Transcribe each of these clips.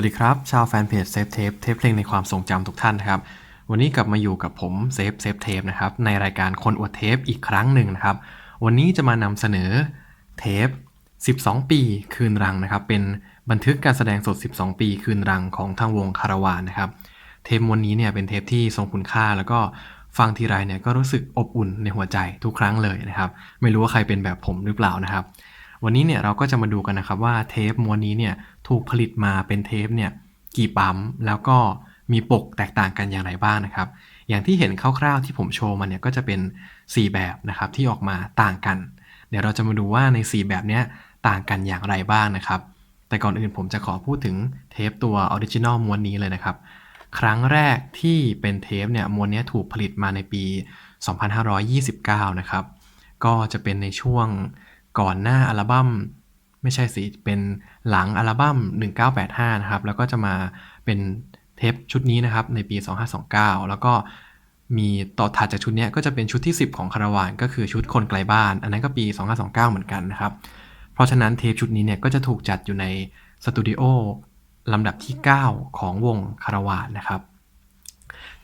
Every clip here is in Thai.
วัสดีครับ ชาวแฟนเพจเซฟเทปเทปเพลงในความทรงจำทุกท่านนะครับ วันนี้กลับมาอยู่กับผมเซฟเซฟเทปนะครับ ในรายการคนอวดเทปอีกครั้งหนึ่งนะครับ วันนี้จะมานำเสนอเทป 12 ปีคืนรังนะครับ เป็นบันทึกการแสดงสด 12 ปีคืนรังของทางวงคาราวานนะครับ เทปวันนี้เนี่ยเป็นเทปที่ทรงคุณค่าแล้วก็ฟังทีไรเนี่ยก็รู้สึกอบอุ่นในหัวใจทุกครั้งเลยนะครับ ไม่รู้ว่าใครเป็นแบบผมหรือเปล่านะครับ วันนี้เนี่ยเราก็จะมาดูกันนะครับว่าเทปม้วนนี้เนี่ยถูกผลิตมาเป็นเทปเนี่ยกี่ปั๊มแล้วก็มีปกแตกต่างกันอย่างไรบ้างนะครับ อย่างที่เห็นคร่าวๆที่ผมโชว์มาเนี่ยก็จะเป็น 4 แบบนะครับที่ออกมาต่างกัน เดี๋ยวเราจะมาดูว่าใน 4 แบบเนี้ยต่างกันอย่างไรบ้างนะครับ แต่ก่อนอื่นผมจะขอพูดถึงเทปตัวออริจินอลม้วนนี้เลยนะครับ ครั้งแรกที่เป็นเทปเนี่ยม้วนนี้ถูกผลิตมาในปี 2529 นะครับ ก็จะเป็นในช่วง ก่อนหน้าอัลบั้มไม่ใช่สิเป็นหลังอัลบั้ม 1985 นะครับ แล้วก็จะมาเป็นเทปชุดนี้นะครับ ในปี 2529 แล้วก็มีต่อถัดจากชุดนี้ก็จะเป็นชุดที่ 10 ของคาราวานก็คือชุดคนไกลบ้าน อันนั้นก็ปี 2529 เหมือนกันนะครับ เพราะฉะนั้นเทปชุดนี้เนี่ยก็จะถูกจัดอยู่ในสตูดิโอลำดับที่ 9 ของวงคาราวานนะครับ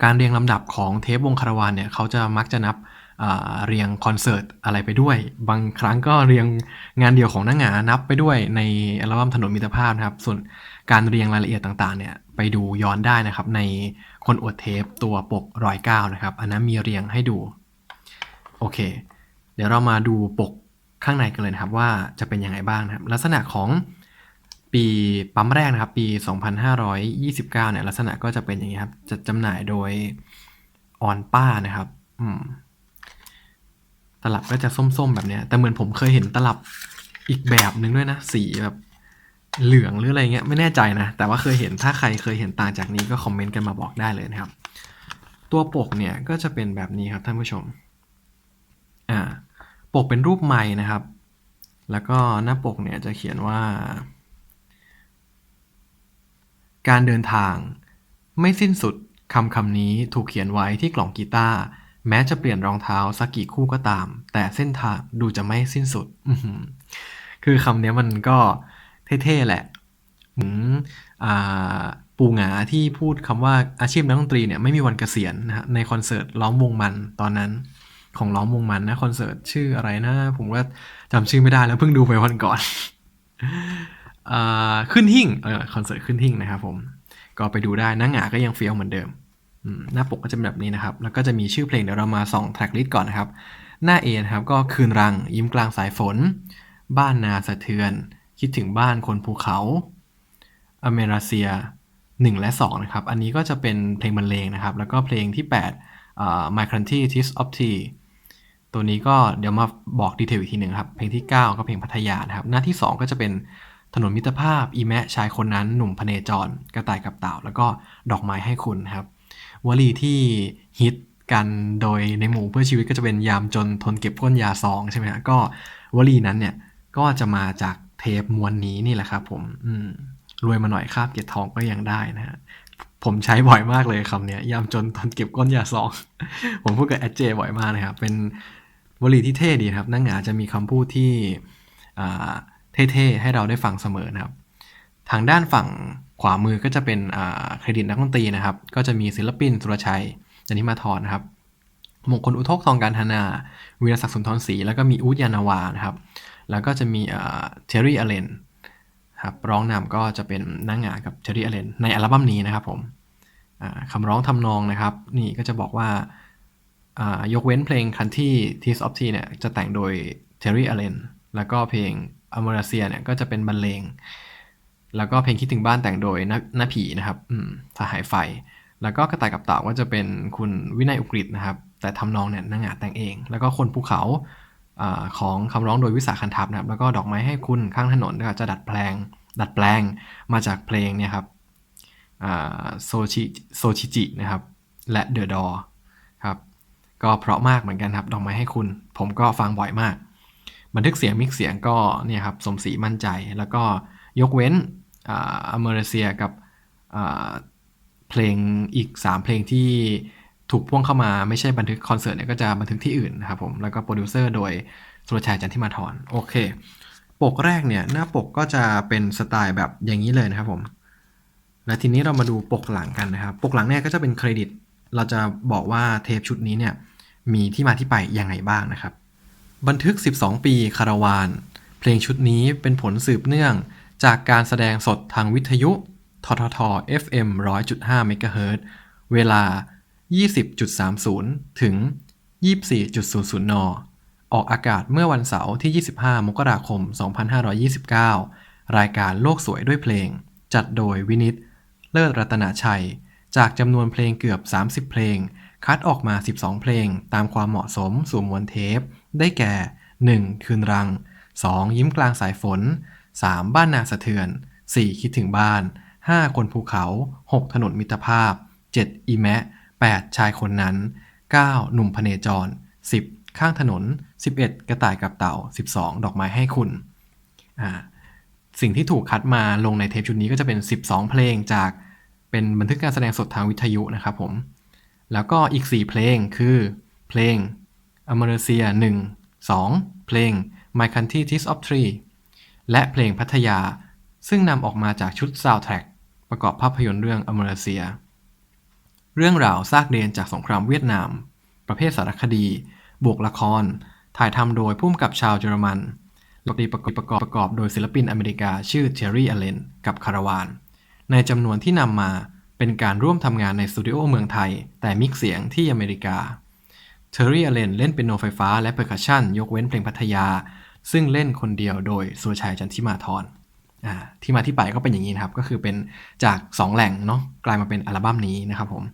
การเรียงลำดับของเทปวงคาราวานเนี่ยเขาจะมักจะนับ เรียงคอนเสิร์ตอะไรไปด้วย บางครั้งก็เรียงงานเดียวของนักหงานับไปด้วยในอัลบั้มถนนมิตรภาพนะครับ ส่วนการเรียงรายละเอียดต่างๆเนี่ยไปดูย้อนได้นะครับ ในคนอวดเทปตัวปกรอยเก้านะครับ อันนั้นมีเรียงให้ดู โอเค เดี๋ยวเรามาดูปกข้างในกันเลยนะครับ ว่าจะเป็นยังไงบ้างนะครับ ลักษณะของปีปั๊มแรกนะครับ ปี 2529เนี่ยลักษณะก็จะเป็นอย่างนี้ครับจะจำหน่ายโดยออนป้านะครับ อืม ตลับก็จะส้มๆแบบเนี้ย แต่เหมือนผมเคยเห็นตลับอีกแบบหนึ่งด้วยนะ สีแบบเหลืองหรืออะไรเงี้ยไม่แน่ใจนะ แต่ว่าเคยเห็นถ้าใครเคยเห็นต่างจากนี้ก็คอมเมนต์กันมาบอกได้เลยนะครับ ตัวปกเนี่ยก็จะเป็นแบบนี้ครับท่านผู้ชมอ่าปกเป็นรูปไม้นะครับ แล้วก็หน้าปกเนี่ยจะเขียนว่า การเดินทาง ไม่สิ้นสุดคำคำนี้ถูกเขียนไว้ที่กล่องกีตาร์ แม้จะเปลี่ยนรองเท้าสักกี่คู่ก็ตาม แต่เส้นทางดูจะไม่สิ้นสุด คือคำนี้มันก็เท่ๆแหละเหมือนอ่าปูหงาที่พูดคำว่าอาชีพนักดนตรีเนี่ยไม่มีวันเกษียณนะฮะในคอนเสิร์ตล้อมวงมันตอนนั้นของล้อมวงมันนะคอนเสิร์ตชื่ออะไรนะ ผมก็จำชื่อไม่ได้แล้วเพิ่งดูไปวันก่อนอขึ้นหิ่งออคอนเสิร์ตขึ้นหิ่งนะครับผม ก็ไปดูได้น้าหงาก็ยังเฟี้ยวเหมือนเดิม หน้าปกก็จะเป็นแบบนี้นะครับ แล้วก็จะมีชื่อเพลงเดี๋ยวเรามาส่องแทร็กลิสต์ก่อนนะครับ หน้า A นะครับก็คืนรังยิ้มกลางสายฝน บ้านนาสะเทือน คิดถึงบ้านคนภูเขาอเมราเซีย 1 และ 2 นะครับ อันนี้ก็จะเป็นเพลงบรรเลงนะครับ แล้วก็เพลงที่8อ่า My Country Tis of Tea ตัวนี้ก็เดี๋ยวมาบอกดีเทลอีกทีหนึ่งครับ เพลงที่ 9 ก็เพลงพัทยานะครับ หน้าที่ 2 ก็จะเป็นถนนมิตรภาพ อีแมะชายคนนั้นหนุ่มพเนจร กระต่ายกับเต่า แล้วก็ดอกไม้ให้คุณครับ วลีที่ฮิตกันโดยในหมู่เพื่อชีวิตก็จะเป็นยามจนทนเก็บก้นยาซองใช่ไหมฮะก็วลีนั้นเนี่ยก็จะมาจากเทปมวนนี้นี่แหละครับผมอืมรวยมาหน่อยคาบเก็บทองก็ยังได้นะฮะผมใช้บ่อยมากเลยคำเนี้ยยามจนทนเก็บก้นยาซอง ผมพูดกับแอดเจบ่อยมากนะครับเป็นวลีที่เท่ดีครับนั่งหงาจะมีคำพูดที่อ่าเท่ๆให้เราได้ฟังเสมอนะครับ ทางด้านฝั่งขวามือก็จะเป็นเครดิตนักดนตรีนะครับ ก็จะมีศิลปินสุรชัยจันทิมาธรนะครับมงคลอุทกทองการธนาวีรศักดิ์สุนทรศรีแล้วก็มีอูดยานาวานะครับ แล้วก็จะมีเทอร์รี่อเลนครับร้องนำก็จะเป็นนางหงากับเทอร์รี่อเลนในอัลบั้มนี้นะครับผมอ่าคำร้องทำนองนะครับ นี่ก็จะบอกว่ายกเว้นเพลงคันที่ Tears of Tea เนี่ยจะแต่งโดยเทอร์รี่อเลนแล้วก็เพลงอเมราเซียเนี่ยก็จะเป็นบรรเลง แล้วก็เพลงคิดถึงบ้านแต่งโดยนหน้าผีนะครับอืมสหายไฟ แล้วก็กระต่ายกับเต่าก็จะเป็นคุณวินัยอุกฤษนะครับ แต่ทำนองเนี่ยนางหงาแต่งเอง แล้วก็คนภูเขาอของคำร้องโดยวิสาคันทัพนะครับ แล้วก็ดอกไม้ให้คุณข้างถนนก็จะดัดแปลง ดัดแปลงมาจากเพลงเนี่ยครับโซชิโซชิจินะครับ และเดอะดอครับ ก็เพราะมากเหมือนกันครับ ดอกไม้ให้คุณ ผมก็ฟังบ่อยมาก บันทึกเสียงมิกเสียงก็เนี่ยครับสมศรีมั่นใจแล้วก็ยกเว้น อเมริเซียกับเพลงอีก 3 เพลงที่ถูกพ่วงเข้ามาไม่ใช่บันทึกคอนเสิร์ตเนี่ยก็จะบันทึกที่อื่นนะครับผม แล้วก็โปรดิวเซอร์โดยสุรชัยจันทิมาธรโอเค ปกแรกเนี่ย หน้าปกก็จะเป็นสไตล์แบบอย่างนี้เลยนะครับผม และทีนี้เรามาดูปกหลังกันนะครับ ปกหลังเนี่ยก็จะเป็นเครดิต เราจะบอกว่าเทปชุดนี้เนี่ยมีที่มาที่ไปยังไงบ้างนะครับ บันทึก 12 ปีคาราวาน เพลงชุดนี้เป็นผลสืบเนื่อง จากการแสดงสดทางวิทยุ ททท FM 100.5เมกะเฮิรตซ์เวลา 20.30 ถึง 24.00 น ออกอากาศเมื่อวันเสาร์ที่ 25 มกราคม 2529 รายการโลกสวยด้วยเพลง จัดโดยวินิต เลิศรัตนชัย จากจำนวนเพลงเกือบ 30 เพลง คัดออกมา 12 เพลง ตามความเหมาะสมสู่มวลเทป ได้แก่ 1. คืนรัง 2. ยิ้มกลางสายฝน 3. บ้านนาสะเทือน 4. คิดถึงบ้าน 5. คนภูเขา 6. ถนนมิตรภาพ 7. อีแมะ 8. ชายคนนั้น 9. หนุ่มพเนจร 10. ข้างถนน 11. กระต่ายกับเต่า 12. ดอกไม้ให้คุณสิ่งที่ถูกคัดมาลงในเทปชุดนี้ก็จะเป็น 12 เพลงจากเป็นบันทึกการแสดงสดทางวิทยุนะครับผม แล้วก็อีก 4 เพลงคือเพลง a m e r c i a 1 2 เพลง My Country Tis of Tree และเพลงพัทยา ซึ่งนำออกมาจากชุด Soundtrack ประกอบภาพยนตร์เรื่อง a m e r c i a เรื่องราวซากเดนจากสงครามเวียดนาม ประเภทสารคดี บวกละคร ถ่ายทำโดยผู้กำกับชาวเยอรมันดนตรีประกอบประกอบประกอบโดยศิลปินอเมริกาชื่อเทอร์รี่อเลนกับคาราวาน ในจำนวนที่นำมาเป็นการร่วมทำงานในสตูดิโอเมืองไทย แต่มิกเสียงที่อเมริกา เทอร์รี่อเลนเล่นเป็นโนไฟฟ้าและเปอร์คัชชันยกเว้นเพลงพัทยา ซึ่งเล่นคนเดียวโดยสุรชัยจันทิมาธรอ่าที่มาที่ไปก็เป็นอย่างนี้นะครับ ก็คือเป็นจาก 2 แหล่งเนาะกลายมาเป็นอัลบั้มนี้นะครับผม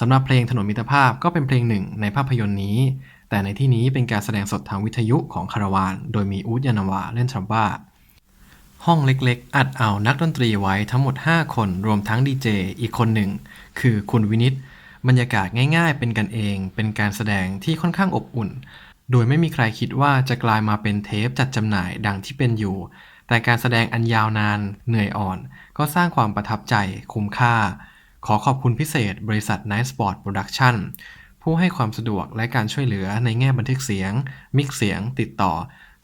สำหรับเพลงถนนมิตรภาพก็เป็นเพลงหนึ่งในภาพยนตร์นี้ แต่ในที่นี้เป็นการแสดงสดทางวิทยุของคาราวาน โดยมีอูดยานาวาเล่นทรัมบ้า ห้องเล็กๆ อัดเอานักดนตรีไว้ทั้งหมด 5 คนรวมทั้งดีเจอีกคนหนึ่ง คือคุณวินิตบรรยากาศง่ายๆ เป็นกันเอง เป็นการแสดงที่ค่อนข้างอบอุ่น โดยไม่มีใครคิดว่าจะกลายมาเป็นเทปจัดจำหน่ายดังที่เป็นอยู่ แต่การแสดงอันยาวนาน เหนื่อยอ่อน ก็สร้างความประทับใจคุ้มค่า ขอขอบคุณพิเศษบริษัท Night Sport Production ผู้ให้ความสะดวกและการช่วยเหลือในแง่บันทึกเสียง มิกซ์เสียง ติดต่อ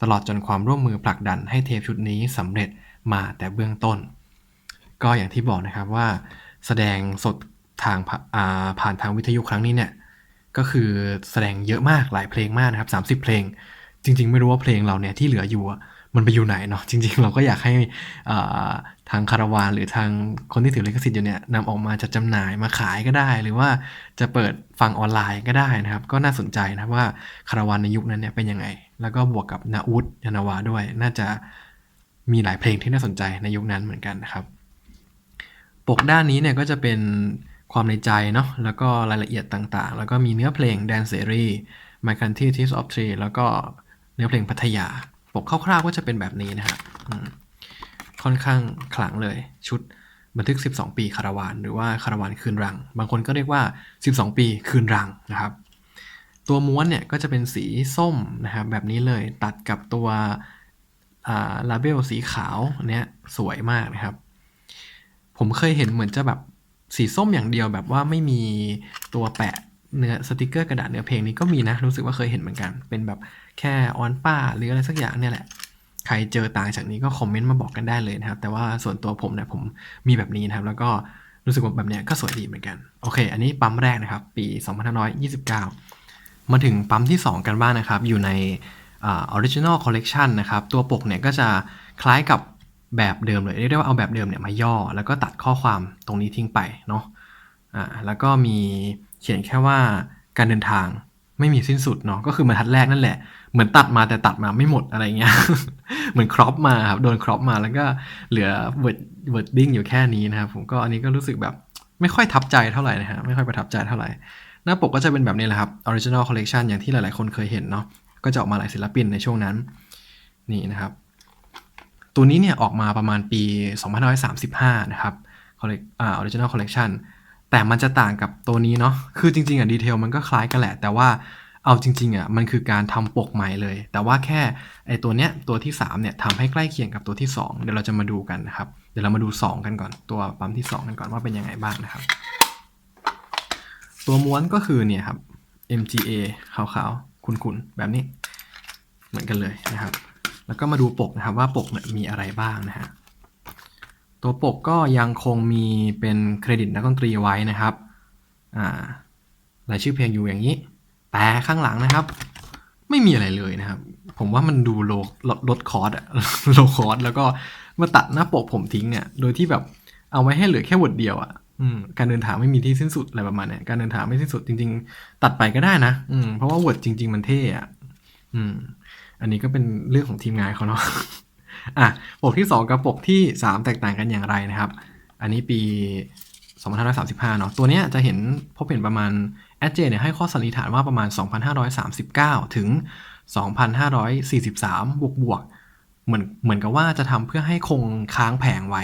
ตลอดจนความร่วมมือผลักดันให้เทปชุดนี้สำเร็จมาแต่เบื้องต้น ก็อย่างที่บอกนะครับว่า แสดงสดทางผ่าอ่าผ่านทางวิทยุครั้งนี้เนี่ย ก็คือแสดงเยอะมากหลายเพลงมากนะครับ 30 เพลง จริง ๆ ไม่รู้ว่าเพลงเราเนี่ยที่เหลืออยู่มันไปอยู่ไหนเนาะจริง ๆ เราก็อยากให้ทางคาราวานหรือทางคนที่ถือลิขสิทธิ์อยู่เนี่ยนำออกมาจัดจำหน่ายมาขายก็ได้ หรือว่าจะเปิดฟังออนไลน์ก็ได้นะครับ ก็น่าสนใจนะว่าคาราวานในยุคนั้นเนี่ยเป็นยังไง แล้วก็บวกกับนาอุดยานาวาด้วย น่าจะมีหลายเพลงที่น่าสนใจในยุคนั้นเหมือนกันนะครับ ปกด้านนี้เนี่ยก็จะเป็น ความในใจเนาะแล้วก็รายละเอียดต่างๆ แล้วก็มีเนื้อเพลงแดนเซรี My Country Tis of Tree แล้วก็เนื้อเพลงพัทยา ปกคร่าวๆก็จะเป็นแบบนี้นะครับค่อนข้างขลังเลยชุดบันทึก 12 ปีคาราวาน หรือว่าคาราวานคืนรัง บางคนก็เรียกว่า 12 ปีคืนรังนะครับ ตัวม้วนเนี่ยก็จะเป็นสีส้มนะครับแบบนี้เลยตัดกับตัวลาเบลสีขาวเนี้ยสวยมากนะครับ ผมเคยเห็นเหมือนจะแบบ สีส้มอย่างเดียวแบบว่าไม่มีตัวแปะเนื้อสติกเกอร์กระดาษเนื้อเพลงนี้ก็มีนะ รู้สึกว่าเคยเห็นเหมือนกัน เป็นแบบแค่ออนป้าหรืออะไรสักอย่างเนี่ยแหละ ใครเจอต่างจากนี้ก็คอมเมนต์มาบอกกันได้เลยนะครับ แต่ว่าส่วนตัวผมเนี่ยผมมีแบบนี้นะครับ แล้วก็รู้สึกว่าแบบเนี้ยก็สวยดีเหมือนกัน โอเค อันนี้ปั๊มแรกนะครับ ปี 2529 มาถึงปั๊มที่ 2 กันบ้างนะครับ อยู่ในออริจินอลคอลเลกชันนะครับ ตัวปกเนี่ยก็จะคล้ายกับ แบบเดิมเลยเรียกได้ว่าเอาแบบเดิมเนี่ยมาย่อ แล้วก็ตัดข้อความตรงนี้ทิ้งไปเนาะอ่าแล้วก็มีเขียนแค่ว่าการเดินทางไม่มีสิ้นสุดเนาะก็คือบรรทัดแรกนั่นแหละ เหมือนตัดมาแต่ตัดมาไม่หมดอะไรเงี้ย เหมือนครอปมาครับโดนครอปมาแล้วก็เหลือเวิร์ดเวิร์ดดิ้งอยู่แค่นี้นะครับผมก็อันนี้ก็รู้สึกแบบไม่ค่อยทับใจเท่าไหร่นะฮะไม่ค่อยประทับใจเท่าไหร่ หน้าปกก็จะเป็นแบบนี้แหละครับ Original Collection อย่างที่หลายๆคนเคยเห็นเนาะก็จะออกมาหลายศิลปินในช่วงนั้น นี่นะครับ ตัวนี้เนี่ยออกมาประมาณปี 2535 นะครับ Original Collection แต่มันจะต่างกับตัวนี้เนาะ คือจริง ๆอะดีเทลมันก็คล้ายกันแหละ แต่ว่าเอาจริง ๆอะมันคือการทำปกใหม่เลย แต่ว่าแค่ไอตัวเนี้ยตัวที่3เนี่ยทำให้ใกล้เคียงกับตัวที่ 2 เดี๋ยวเราจะมาดูกันนะครับ เดี๋ยวเรามาดู 2 กันก่อน ตัวปั๊มที่ 2 กันก่อนว่าเป็นยังไงบ้างนะครับ ตัวม้วนก็คือเนี่ยครับ MGA ขาวๆ คุนๆแบบนี้ เหมือนกันเลยนะครับ แล้วก็มาดูปกนะครับว่าปกเนี่ยมีอะไรบ้างนะฮะตัวปกก็ยังคงมีเป็นเครดิตนักดนตรีไว้นะครับอ่ารายชื่อเพลงอยู่อย่างนี้ แต่ข้างหลังนะครับ ไม่มีอะไรเลยนะครับ ผมว่ามันดูโลลดลดคอร์สอะโลคอร์สแล้วก็มาตัดหน้าปกผมทิ้งเนี่ยโดยที่แบบเอาไว้ให้เหลือแค่วอร์ดเดียวอะการเดินทางไม่มีที่สิ้นสุดอะไรประมาณนี้การเดินทางไม่สิ้นสุดจริง ๆ ตัดไปก็ได้นะ อืมเพราะว่าวอร์ดจริง ๆ มันเท่อะอืม อันนี้ก็เป็นเรื่องของทีมงานเขาเนาะอะปกที่ 2 กับปกที่ 3 แตกต่างกันอย่างไรนะครับ อันนี้ปี2535 เนาะ ตัวเนี้ยจะเห็นพบเห็นประมาณแอดเจเนี่ยให้ข้อสันนิษฐานว่าประมาณ 2539 ถึง 2543 บวกบวกเหมือนเหมือนกับว่าจะทำเพื่อให้คงค้างแผงไว้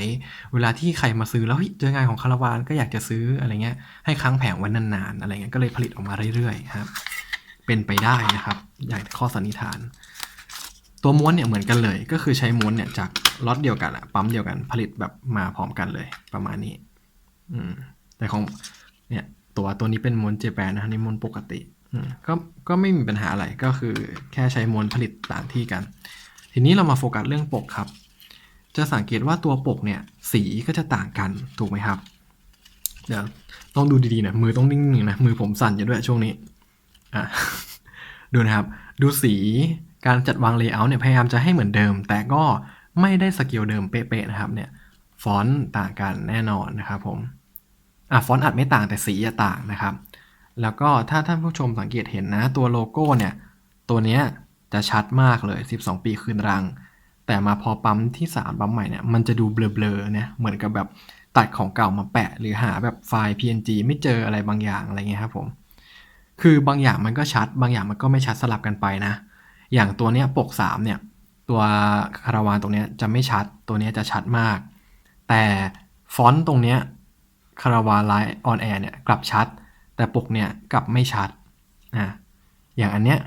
เวลาที่ใครมาซื้อแล้วเฮ้ยเจองานของคาราวานก็อยากจะซื้ออะไรเงี้ยให้ค้างแผงไว้นานๆอะไรเงี้ยก็เลยผลิตออกมาเรื่อยๆครับ เป็นไปได้นะครับ อย่างข้อสันนิษฐาน ตัวม้วนเนี่ยเหมือนกันเลย ก็คือใช้ม้วนเนี่ยจากล็อตเดียวกันอะปั๊มเดียวกันผลิตแบบมาพร้อมกันเลยประมาณนี้อืมแต่ของเนี่ยตัวตัวนี้เป็นม้วนเจแปนนะนี่ม้วนปกติอืมก็ก็ไม่มีปัญหาอะไรก็คือแค่ใช้ม้วนผลิตต่างที่กัน ทีนี้เรามาโฟกัสเรื่องปกครับ จะสังเกตว่าตัวปกเนี่ยสีก็จะต่างกันถูกไหมครับเดี๋ยวต้องดูดีๆนะมือต้องนิ่งๆนะมือผมสั่นอยู่ด้วยช่วงนี้อะดูนะครับ ดูสี การจัดวางเลเยอร์เนี่ยพยายามจะให้เหมือนเดิม แต่ก็ไม่ได้สเกลเดิมเป๊ะๆนะครับเนี่ยฟอนต์ต่างกันแน่นอนนะครับผมอะฟอนต์อาจไม่ต่างแต่สีจะต่างนะครับ แล้วก็ถ้าท่านผู้ชมสังเกตเห็นนะตัวโลโก้เนี่ยตัวเนี้ยจะชัดมากเลย 12 ปีคืนรัง แต่มาพอปั๊มที่ 3 ปั๊มใหม่เนี่ยมันจะดูเบลอๆเนี่ยเหมือนกับแบบตัดของเก่ามาแปะ หรือหาแบบไฟล์ PNG ไม่เจออะไรบางอย่างอะไรเงี้ยครับผม คือบางอย่างมันก็ชัด บางอย่างมันก็ไม่ชัดสลับกันไปนะ อย่างตัวเนี้ยปก 3 เนี่ย ตัวคาราวานตรงเนี้ยจะไม่ชัด ตัวเนี้ยจะชัดมาก แต่ฟอนต์ตรงเนี้ยคาราวานไลท์ออนแอร์เนี่ยกลับชัด แต่ปกเนี่ยกลับไม่ชัดอะอย่างอันเนี้ย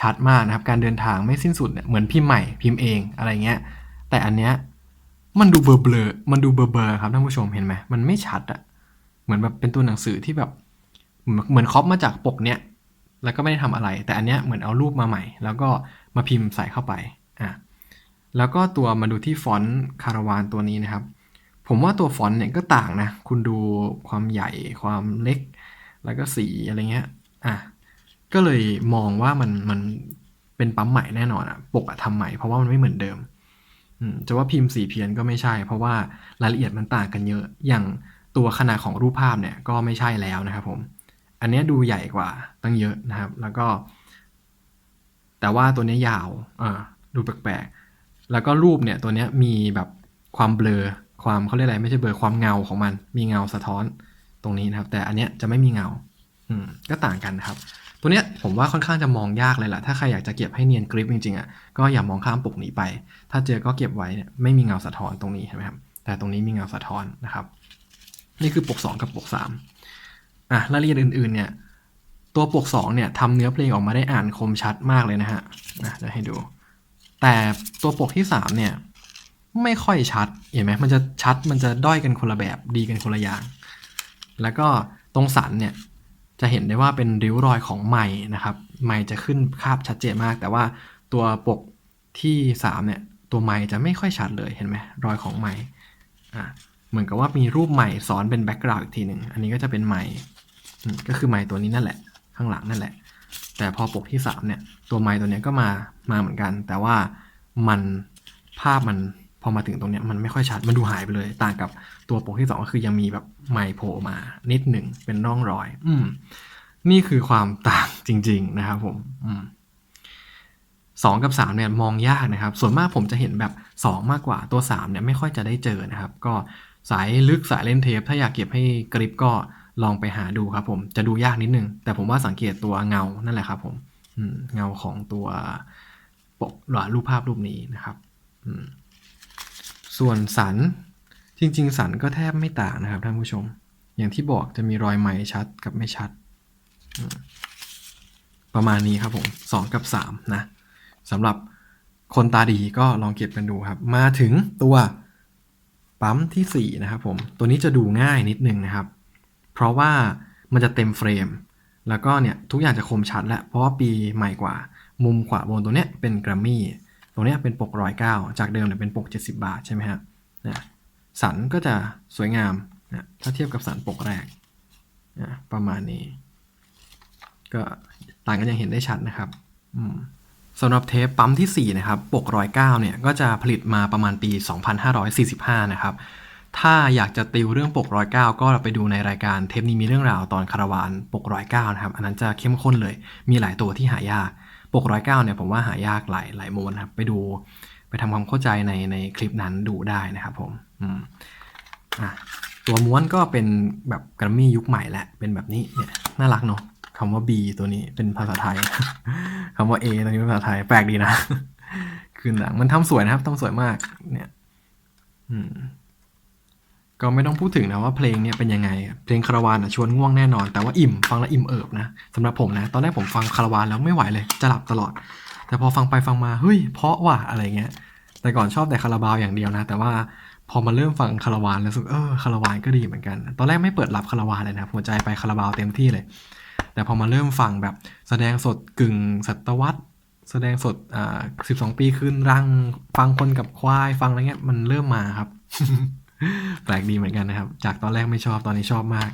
ชัดมากนะครับ การเดินทางไม่สิ้นสุดเนี่ยเหมือนพิมพ์ใหม่พิมพ์เองอะไรเงี้ย แต่อันเนี้ยมันดูเบลอเบลอๆมันดูเบลอเบลอๆครับท่านผู้ชมเห็นไหมมันไม่ชัดอะเหมือนแบบเป็นตัวหนังสือที่แบบ เหมือนเหมือนคอปมาจากปกเนี้ย แล้วก็ไม่ได้ทำอะไร แต่อันเนี้ยเหมือนเอารูปมาใหม่ แล้วก็มาพิมพ์ใส่เข้าไปอะแล้วก็ตัวมาดูที่ฟอนต์คาราวานตัวนี้นะครับ ผมว่าตัวฟอนต์เนี่ยก็ต่างนะ คุณดูความใหญ่ความเล็ก แล้วก็สีอะไรเงี้ยอะก็เลยมองว่ามันมันเป็นปั๊มใหม่แน่นอนอะปกอะทำใหม่เพราะว่ามันไม่เหมือนเดิมอืมจะว่าพิมพ์สีเพี้ยนก็ไม่ใช่ เพราะว่ารายละเอียดมันต่างกันเยอะ อย่างตัวขนาดของรูปภาพเนี่ยก็ไม่ใช่แล้วนะครับผม อันนี้ดูใหญ่กว่าตั้งเยอะนะครับ แล้วก็ แต่ว่าตัวนี้ยาวอ่าดูแปลกๆ แล้วก็รูปเนี่ยตัวนี้มีแบบความเบลอความเขาเรียกอะไรไม่ใช่เบลอความเงาของมัน มีเงาสะท้อนตรงนี้นะครับ แต่อันเนี้ยจะไม่มีเงา อืมก็ต่างกันนะครับ ตัวเนี้ยผมว่าค่อนข้างจะมองยากเลยล่ะ ถ้าใครอยากจะเก็บให้เนียนกริปจริงๆอะก็อย่ามองข้ามปกนี้ไป ถ้าเจอก็เก็บไว้เนี่ยไม่มีเงาสะท้อนตรงนี้ใช่ไหมครับแต่ตรงนี้มีเงาสะท้อนนะครับ นี่คือปก 2 กับปก 3 อะรายละเอียดอื่นๆเนี่ยตัวปก2เนี่ยทำเนื้อเพลงออกมาได้อ่านคมชัดมากเลยนะฮะนะจะให้ดู แต่ตัวปกที่3เนี่ยไม่ค่อยชัดเห็นไหมมันจะชัดมันจะด้อยกันคนละแบบดีกันคนละอย่าง แล้วก็ตรงสันเนี่ยจะเห็นได้ว่าเป็นริ้วรอยของไม้นะครับไม้จะขึ้นคาบชัดเจนมาก แต่ว่าตัวปกที่3เนี่ยตัวไม้จะไม่ค่อยชัดเลยเห็นไหมรอยของไม้อะเหมือนกับว่ามีรูปใหม่ซ้อนเป็นแบ็กกราวด์อีกทีหนึ่งอันนี้ก็จะเป็นไม้ ก็คือไม้ตัวนี้นั่นแหละ ข้างหลังนั่นแหละ แต่พอปกที่ 3 เนี่ย ตัวไม้ตัวนี้ก็มามาเหมือนกัน แต่ว่ามันภาพมันพอมาถึงตรงเนี้ยมันไม่ค่อยชัดมันดูหายไปเลย ต่างกับตัวปกที่ 2 ก็คือยังมีแบบไม้โผล่มานิดหนึ่งเป็นร่องรอย อืมนี่คือความต่างจริง ๆ นะครับผมอืมสองกับสามเนี่ยมองยากนะครับ ส่วนมากผมจะเห็นแบบสองมากกว่าตัวสามเนี่ยไม่ค่อยจะได้เจอนะครับ ก็สายลึกสายเล่นเทป ถ้าอยากเก็บให้กริปก็ ลองไปหาดูครับผมจะดูยากนิดนึง แต่ผมว่าสังเกตตัวเงานั่นแหละครับผมเงาของตัวปกหรือรูปภาพรูปนี้นะครับส่วนสันจริง ๆ สันก็แทบไม่ต่างนะครับท่านผู้ชม อย่างที่บอกจะมีรอยไหมชัดกับไม่ชัด ประมาณนี้ครับผม2กับ3นะสำหรับคนตาดีก็ลองเก็บกันดูครับ มาถึงตัวปั๊มที่ 4 นะครับผม ตัวนี้จะดูง่ายนิดนึงนะครับ เพราะว่ามันจะเต็มเฟรม แล้วก็เนี่ยทุกอย่างจะคมชัดแล้วเพราะว่าปีใหม่กว่า มุมขวาบนตัวเนี้ยเป็นกรมมี่ตรงเนี้ยเป็นปกร้อยเก้าจากเดิมเนี่ยเป็นปก 70 บาทใช่ไหมฮะนี่ยสันก็จะสวยงามนะถ้าเทียบกับสันปกแรกนะประมาณนี้ ก็ต่างกันย่างเห็นได้ชัดนะครับอืมสำหรับเทปปั๊มทีสี่ 4 นะครับ ปกร้อยเก้าเนี่ย ก็จะผลิตมาประมาณปี 2545 นะครับ ถ้าอยากจะติวเรื่องปกร้อยเก้าก็ไปดูในรายการเทปนี้มีเรื่องราวตอนคาราวานปกร้อยเก้านะครับ อันนั้นจะเข้มข้นเลย มีหลายตัวที่หายาก ปกร้อยเก้าเนี่ยผมว่าหายากหลายหลายมวนครับ ไปดูไปทำความเข้าใจในในคลิปนั้นดูได้นะครับผมอืมอะตัวม้วนก็เป็นแบบกรัมมี่ยุคใหม่แหละ เป็นแบบนี้เนี่ยน่ารักเนาะคำว่า B ตัวนี้เป็นภาษาไทย คำว่า A ตัวนี้เป็นภาษาไทย แปลกดีนะ คืนหลังมันทำสวยนะครับทำสวยมาก เนี่ย อืม ก็ไม่ต้องพูดถึงนะว่าเพลงเนี่ยเป็นยังไง เพลงคาราวานอะชวนง่วงแน่นอน แต่ว่าอิ่มฟังแล้วอิ่มเอิบนะสำหรับผมนะ ตอนแรกผมฟังคาราวานแล้วไม่ไหวเลย จะหลับตลอด แต่พอฟังไปฟังมา เฮ้ย เพราะว่ะอะไรเงี้ย แต่ก่อนชอบแต่คาราบาวอย่างเดียวนะ แต่ว่าพอมาเริ่มฟังคาราวานแล้วสึกเออคาราวานก็ดีเหมือนกัน ตอนแรกไม่เปิดรับคาราวานเลยนะหัวใจไปคาราบาวเต็มที่เลย แต่พอมาเริ่มฟังแบบแสดงสดกึ่งศตวรรษแสดงสดอ่าสิบสองปีคืนรังฟังคนกับควายฟังอะไรเงี้ยมันเริ่มมาครับ แปลกดีเหมือนกันนะครับ จากตอนแรกไม่ชอบตอนนี้ชอบมาก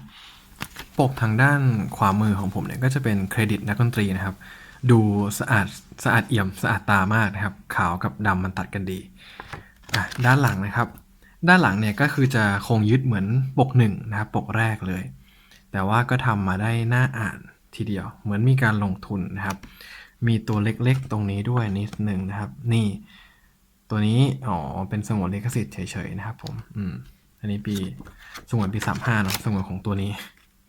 ปกทางด้านขวามือของผมเนี่ยก็จะเป็นเครดิตนักดนตรีนะครับ ดูสะอาดสะอาดเอี่ยมสะอาดตามากนะครับ ขาวกับดำมันตัดกันดีด้านหลังนะครับ ด้านหลังเนี่ยก็คือจะคงยึดเหมือนปกหนึ่งนะครับ ปกแรกเลย แต่ว่าก็ทำมาได้น่าอ่านทีเดียว เหมือนมีการลงทุนนะครับ มีตัวเล็กๆตรงนี้ด้วยนิดหนึ่งนะครับ นี่ ตัวนี้อ๋อเป็นสงวนลิขสิทธิ์เฉยๆนะครับผมอืมอันนี้ปีสงวนปีสามห้าเนาะสงวนของตัวนี้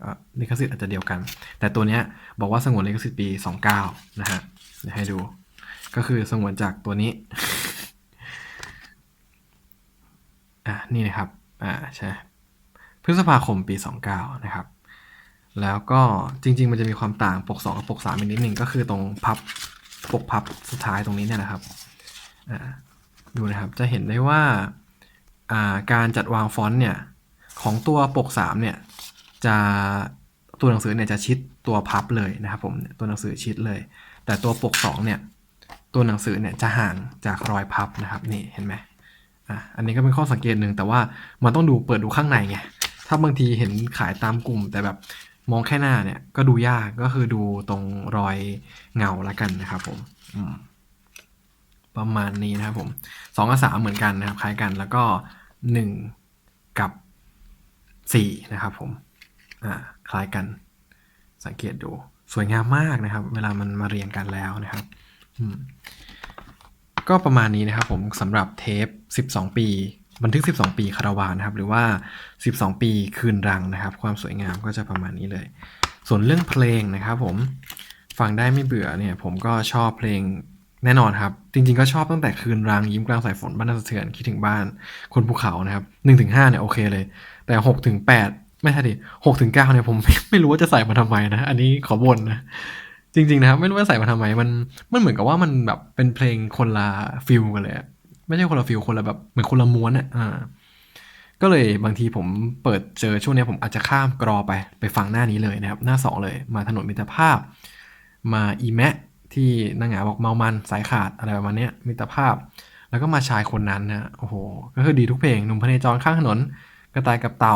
อลิขสิทธิ์อาจจะเดียวกัน แต่ตัวเนี้ยบอกว่าสงวนลิขสิทธิ์ปีสองเก้านะฮะเดี๋ยวให้ดู ก็คือสงวนจากตัวนี้อะนี่นะครับอ่าใช่พฤษภาคมปี 29 นะครับ แล้วก็จริง ๆ มันจะมีความต่างปก 2 กับปก3อีกนิดหนึ่งก็คือตรงพับปกพับสุดท้ายตรงนี้เนี่ยนะครับอ่า ดูนะครับ จะเห็นได้ว่าาการจัดวางฟอนต์เนี่ยของตัวปก 3 เนี่ยจะตัวหนังสือเนี่ยจะชิดตัวพับเลยนะครับผมตัวหนังสือชิดเลย แต่ตัวปก 2 เนี่ยตัวหนังสือเนี่ยจะห่างจากรอยพับนะครับนี่เห็นไหมอะอันนี้ก็เป็นข้อสังเกตหนึ่งแต่ว่ามันต้องดูเปิดดูข้างในไงถ้าบางทีเห็นขายตามกลุ่ม แต่แบบมองแค่หน้าเนี่ยก็ดูยากก็คือดูตรงรอยเงาละกันนะครับผมอืม ประมาณนี้นะครับผมสองกับสามเหมือนกันนะครับคล้ายกันแล้วก็หนึ่งกับสี่นะครับผมอ่าคล้ายกัน สังเกตดูสวยงามมากนะครับ เวลามันมาเรียงกันแล้วนะครับอืมก็ประมาณนี้นะครับผมสำหรับเทป 12 ปี บันทึก 12 ปีคาราวานนะครับ หรือว่า 12 ปีคืนรังนะครับ ความสวยงามก็จะประมาณนี้เลย ส่วนเรื่องเพลงนะครับผมฟังได้ไม่เบื่อเนี่ย ผมก็ชอบเพลง แน่นอนครับ จริงๆก็ชอบตั้งแต่คืนรังยิ้มกลางสายฝนบ้านสะเทือนคิดถึงบ้านคนภูเขานะครับ1ถึง5เนี่ยโอเคเลย แต่6ถึง8ไม่ใช่ดิ6ถึง9เนี่ยผมไม่ไม่รู้ว่าจะใส่มาทำไมนะ อันนี้ขอบ่นนะ จริง ๆ นะครับ ไม่รู้ว่าใส่มาทำไมมันมันเหมือนกับว่ามันแบบเป็นเพลงคนละฟิลกันเลยไม่ใช่คนละฟิลคนละแบบเหมือนคนละม้วนอะอ่าก็เลยบางทีผมเปิดเจอช่วงเนี้ยผมอาจจะข้ามกรอไปไปฟังหน้านี้เลยนะครับ หน้าสองเลยมาถนนมิตรภาพ มาอีแมะ ที่นางหงาบอกเมามันสายขาดอะไรประมาณนี้มิตรภาพ แล้วก็มาชายคนนั้นนะโอ้โห ก็คือดีทุกเพลงหนุ่มพเนจรข้างถนนกระต่ายกับเตา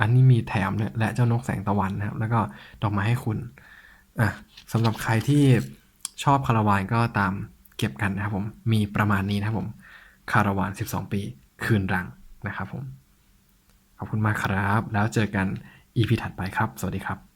อันนี้มีแถมเลยและเจ้านกแสงตะวันนะครับ แล้วก็ดอกไม้ให้คุณอะสำหรับใครที่ชอบคาราวานก็ตามเก็บกันนะครับผมมีประมาณนี้นะครับผมคาราวาน 12 ปี คืนรังนะครับผมขอบคุณมากครับ แล้วเจอกัน EP ถัดไปครับ สวัสดีครับ